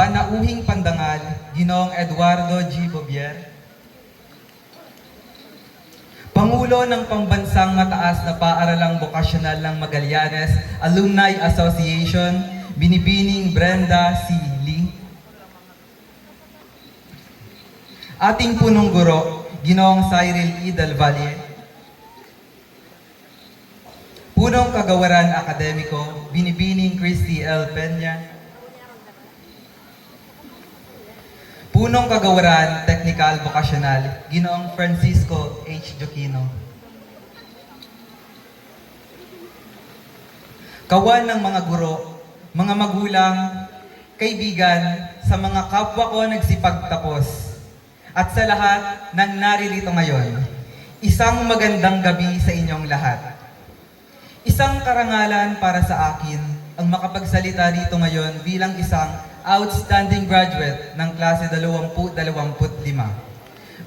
Panauhing Pandangal, Ginoong Eduardo G. Bobier. Pangulo ng Pambansang Mataas na Paaralang Bokasyonal ng Magallanes Alumni Association, Binibining Brenda C. Lee. Ating punong guro, Ginoong Cyril E. Del Valle. Punong Kagawaran Akademiko, Binibining Christy L. Peña. Punong Kagawaran Technical Vocational, Ginoong Francisco H. Joquino. Kawan ng mga guro, mga magulang, kaibigan, sa mga kapwa ko nagsipagtapos, at sa lahat ng naririto ngayon, isang magandang gabi sa inyong lahat. Isang karangalan para sa akin ang makapagsalita dito ngayon bilang isang outstanding graduate ng klase 2025.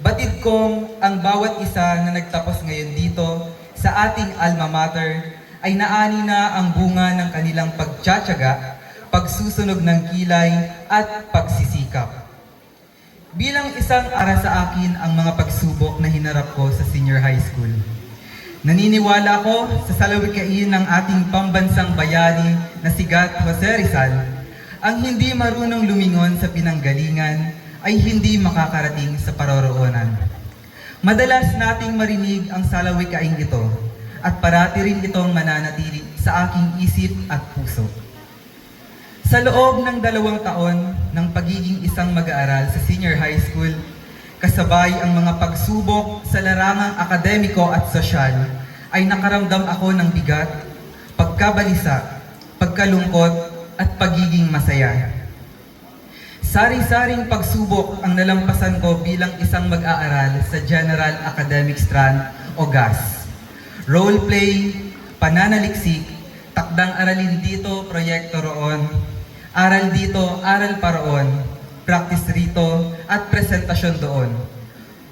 Batid kong ang bawat isa na nagtapos ngayon dito sa ating alma mater ay naani na ang bunga ng kanilang pagtsatsaga, pagsusunog ng kilay at pagsisikap. Bilang isang ara sa akin ang mga pagsubok na hinarap ko sa senior high school. Naniniwala ako sa salawikain ng ating pambansang bayani na si Gat Jose Rizal, ang hindi marunong lumingon sa pinanggalingan ay hindi makakarating sa paroroonan. Madalas nating marinig ang salawikain ito at parati rin itong mananatili sa aking isip at puso. Sa loob ng dalawang taon ng pagiging isang mag-aaral sa senior high school, kasabay ang mga pagsubok sa larangang akademiko at sosyal, ay nakaramdam ako ng bigat, pagkabalisa, pagkalungkot, at pagiging masaya. Sari-saring pagsubok ang nalampasan ko bilang isang mag-aaral sa General Academic Strand o GAS. Role play, pananaliksik, takdang aralin dito, proyekto roon, aral dito, aral pa roon, practice rito, at presentasyon doon.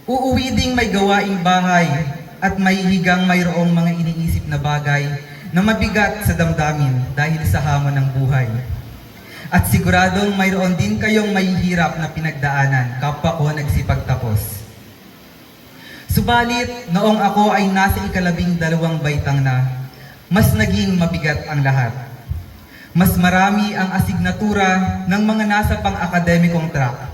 Uuwi ding may gawaing bahay at may higang mayroong mga iniisip na bagay na mabigat sa damdamin dahil sa hamon ng buhay. At siguradong mayroon din kayong mahihirap na pinagdaanan kapwa ko nagsipagtapos. Subalit, noong ako ay nasa ikalabing dalawang baitang na, mas naging mabigat ang lahat. Mas marami ang asignatura ng mga nasa pang-akademikong track.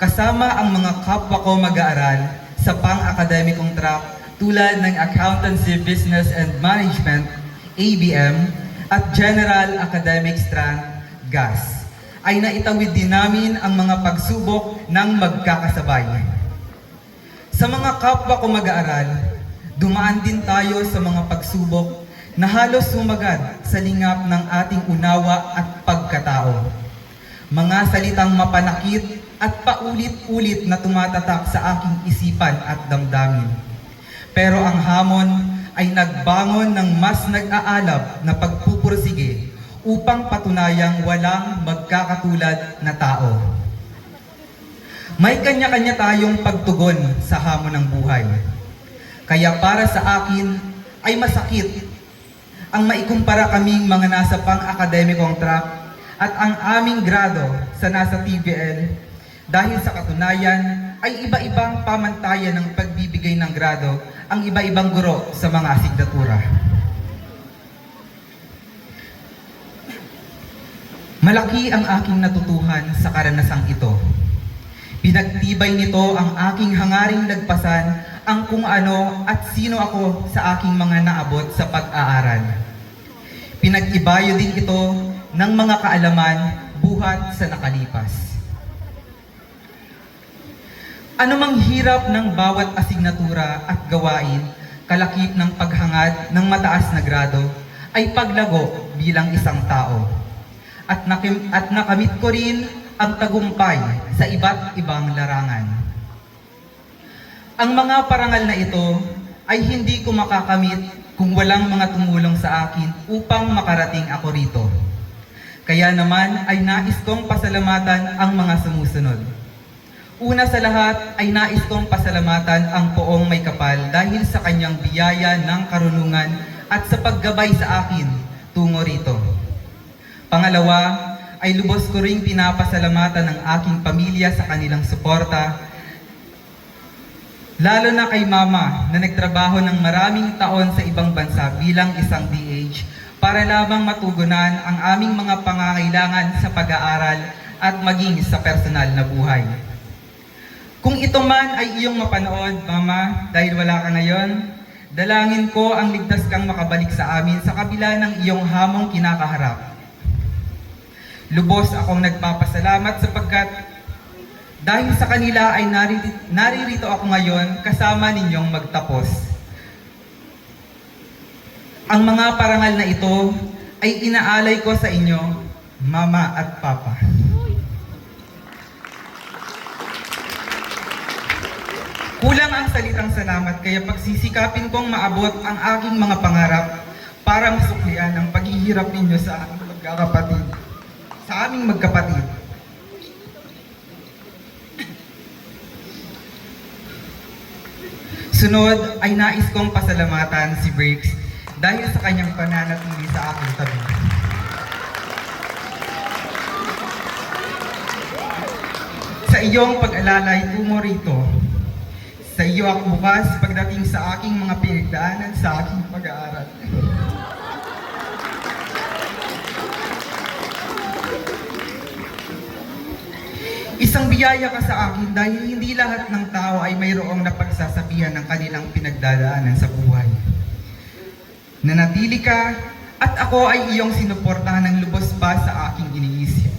Kasama ang mga kapwa ko mag-aaral sa pang-akademikong track tulad ng Accountancy, Business and Management, ABM, at General Academic Strand, GAS, ay naitawid din namin ang mga pagsubok ng magkakasabay. Sa mga kapwa ko mag-aaral, dumaan din tayo sa mga pagsubok na halos sumagad sa lingap ng ating unawa at pagkatao. Mga salitang mapanakit at paulit-ulit na tumatatak sa aking isipan at damdamin. Pero ang hamon ay nagbangon ng mas nag-aalab na pagpupursige upang patunayang walang magkakatulad na tao. May kanya-kanya tayong pagtugon sa hamon ng buhay. Kaya para sa akin ay masakit ang maikumpara kaming mga nasa pang-akademikong track at ang aming grado sa nasa TVL dahil sa katunayan ay iba-ibang pamantayan ng pagbibigay ng grado ang iba-ibang guro sa mga asignatura. Malaki ang aking natutuhan sa karanasang ito. Pinagtibay nito ang aking hangaring nagpasan ang kung ano at sino ako sa aking mga naabot sa pag-aaral. Pinag-ibayo din ito ng mga kaalaman buhat sa nakalipas. Anumang hirap ng bawat asignatura at gawain, kalakip ng paghangad ng mataas na grado, ay paglago bilang isang tao. At, nakim, at nakamit ko rin ang tagumpay sa iba't ibang larangan. Ang mga parangal na ito ay hindi ko makakamit kung walang mga tumulong sa akin upang makarating ako rito. Kaya naman ay nais kong pasalamatan ang mga sumusunod. Una sa lahat ay nais kong pasalamatan ang poong may kapal dahil sa kanyang biyaya ng karunungan at sa paggabay sa akin tungo rito. Pangalawa ay lubos ko ring pinapasalamatan ng aking pamilya sa kanilang suporta, lalo na kay mama na nagtrabaho ng maraming taon sa ibang bansa bilang isang DH para lamang matugunan ang aming mga pangangailangan sa pag-aaral at maging sa personal na buhay. Kung ito man ay iyong mapanood, Mama, dahil wala ka ngayon, dalangin ko ang ligtas kang makabalik sa amin sa kabila ng iyong hamong kinakaharap. Lubos akong nagpapasalamat sapagkat dahil sa kanila ay naririto, ako ngayon kasama ninyong magtapos. Ang mga parangal na ito ay inaalay ko sa inyo, Mama at Papa. Kulang ang salitang salamat kaya pagsisikapin kong maabot ang aking mga pangarap para masuklian ang paghihirap ninyo sa aming magkakapatid. Sa aming magkapatid. Sunod ay nais kong pasalamatan si Briggs dahil sa kanyang pananatili sa aking tabi. Sa iyong pag-alalay tungo rito, sa iyo ako bukas pagdating sa aking mga pinagdaanan sa aking pag-aaral. Isang biyaya ka sa akin dahil hindi lahat ng tao ay mayroong napagsasabihan ng kanilang pinagdadaanan sa buhay. Nanatili ka at ako ay iyong sinuportahan ng lubos pa sa aking iniisip.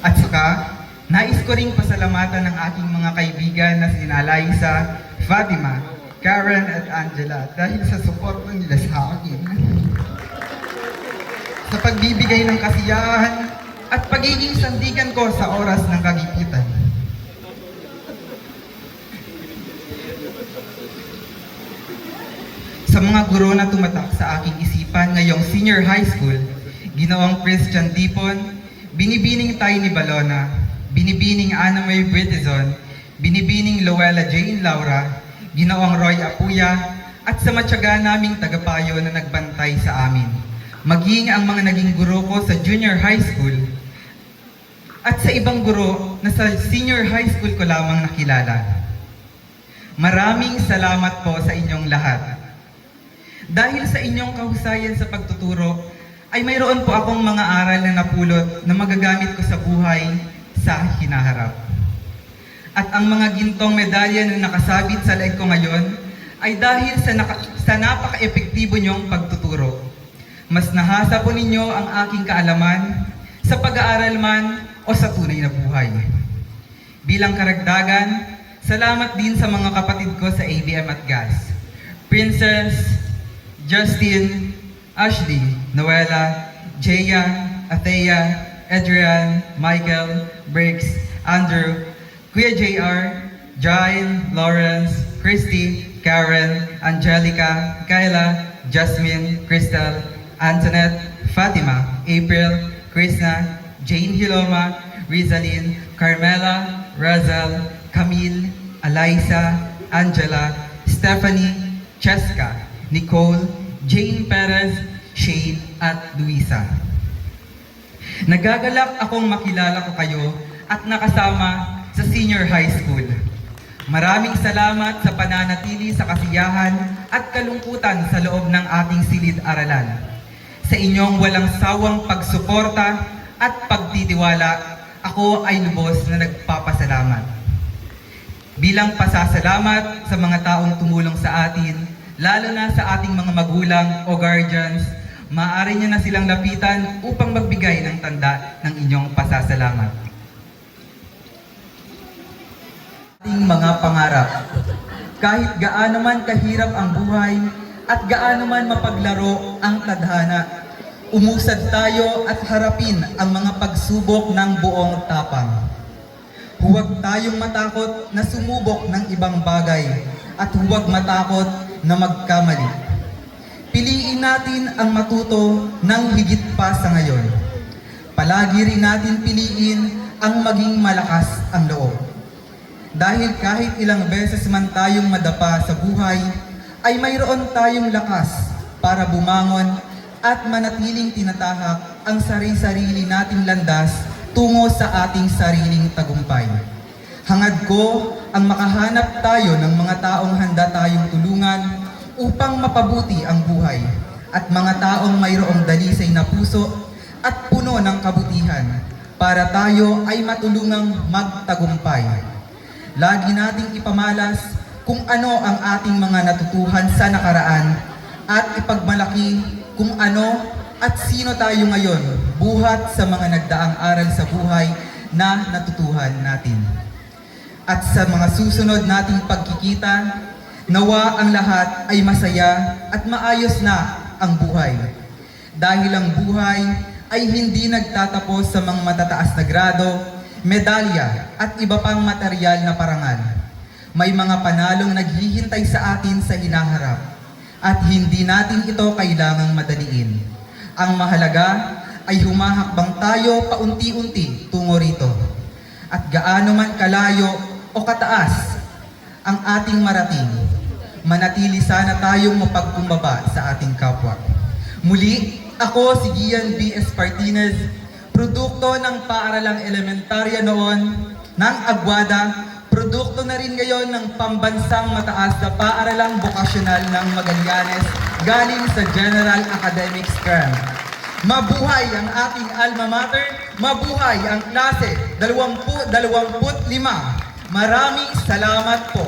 At saka, nais ko ring pasalamatan ng aking mga kaibigan na sina Liza, Fatima, Karen at Angela dahil sa suporta nila sa akin. Sa pagbibigay ng kasiyahan at pagiging sandigan ko sa oras ng kagipitan. Sa mga guro na tumatak sa aking isipan ngayong senior high school, ginawang Christian Dipon, Binibining Tay ni Balona, Binibining Anna May Britizon, Binibining Luella Jane Laura, Ginoong Roy Apuya, at sa matyaga naming tagapayo na nagbantay sa amin. Maging ang mga naging guro ko sa junior high school at sa ibang guro na sa senior high school ko lamang nakilala. Maraming salamat po sa inyong lahat. Dahil sa inyong kahusayan sa pagtuturo, ay mayroon po akong mga aral na napulot na magagamit ko sa buhay sa hinaharap. At ang mga gintong medalya na nakasabit sa leeg ko ngayon ay dahil sa, naka, sa napaka-epektibo niyong pagtuturo. Mas nahasa po ninyo ang aking kaalaman sa pag-aaral man o sa tunay na buhay. Bilang karagdagan, salamat din sa mga kapatid ko sa ABM at GAS. Princess, Justin, Ashley, Noella, Jaya, Athea, Adrian, Michael, Briggs, Andrew, Kuya JR, Jain, Lawrence, Christy, Karen, Angelica, Kyla, Jasmine, Crystal, Antoinette, Fatima, April, Krishna, Jane Hiloma, Rizalyn, Carmela, Razal, Camille, Eliza, Angela, Stephanie, Cheska, Nicole, Jane Perez, Shane, at Luisa. Nagagalak akong makilala ko kayo at nakasama sa senior high school. Maraming salamat sa pananatili sa kasiyahan at kalungkutan sa loob ng ating silid-aralan. Sa inyong walang sawang pagsuporta at pagtitiwala, ako ay lubos na nagpapasalamat. Bilang pasasalamat sa mga taong tumulong sa atin, lalo na sa ating mga magulang o guardians, maaari niyo na silang lapitan upang magbigay ng tanda ng inyong pasasalamat. Ating mga pangarap. Kahit gaano man kahirap ang buhay at gaano man mapaglaro ang tadhana, umusad tayo at harapin ang mga pagsubok ng buong tapang. Huwag tayong matakot na sumubok ng ibang bagay at huwag matakot na magkamali. Piliin natin ang matuto ng higit pa sa ngayon. Palagi rin natin piliin ang maging malakas ang loob. Dahil kahit ilang beses man tayong madapa sa buhay, ay mayroon tayong lakas para bumangon at manatiling tinatahak ang sarili-sarili nating landas tungo sa ating sariling tagumpay. Hangad ko ang makahanap tayo ng mga taong handa tayong tulungan upang mapabuti ang buhay at mga taong mayroong dalisay na puso at puno ng kabutihan para tayo ay matulungang magtagumpay. Lagi nating ipamalas kung ano ang ating mga natutuhan sa nakaraan at ipagmalaki kung ano at sino tayo ngayon buhat sa mga nagdaang aral sa buhay na natutuhan natin. At sa mga susunod nating pagkikita, nawa ang lahat ay masaya at maayos na ang buhay. Dahil ang buhay ay hindi nagtatapos sa mga matataas na grado, medalya at iba pang material na parangal. May mga panalong naghihintay sa atin sa hinaharap at hindi natin ito kailangang madaliin. Ang mahalaga ay humahakbang tayo paunti-unti tungo rito. At gaano man kalayo o kataas ang ating marating, manatili sana tayong mapagkumbaba sa ating kapwa. Muli, ako si Gian B. Espartinez, produkto ng paaralang elementarya noon ng Agwada, produkto na rin ngayon ng pambansang mataas na paaralang vokasyonal ng Magallanes galing sa General Academics Grant. Mabuhay ang ating alma mater, mabuhay ang klase 2025. Maraming salamat po.